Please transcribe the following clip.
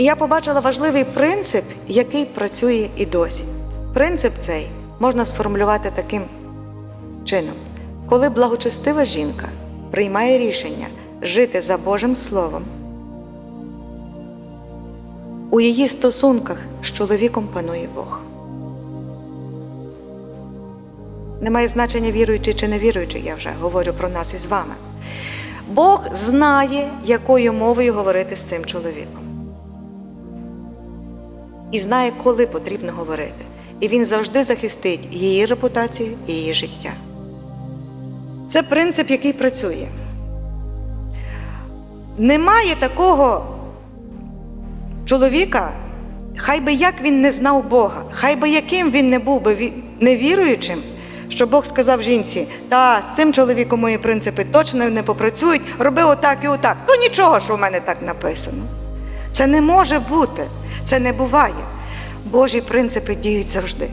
І я побачила важливий принцип, який працює і досі. Принцип цей можна сформулювати таким чином: коли благочестива жінка приймає рішення жити за Божим Словом, у її стосунках з чоловіком панує Бог. Немає значення віруючий чи невіруючий, я вже говорю про нас із вами. Бог знає, якою мовою говорити з цим чоловіком. І знає, коли потрібно говорити. І він завжди захистить її репутацію і її життя. Це принцип, який працює. Немає такого чоловіка, хай би як він не знав Бога, хай би яким він не був би невіруючим, що Бог сказав жінці, та з цим чоловіком мої принципи точно не попрацюють, роби отак і отак. Ну нічого, що в мене так написано. Це не може бути, це не буває. Божі принципи діють завжди.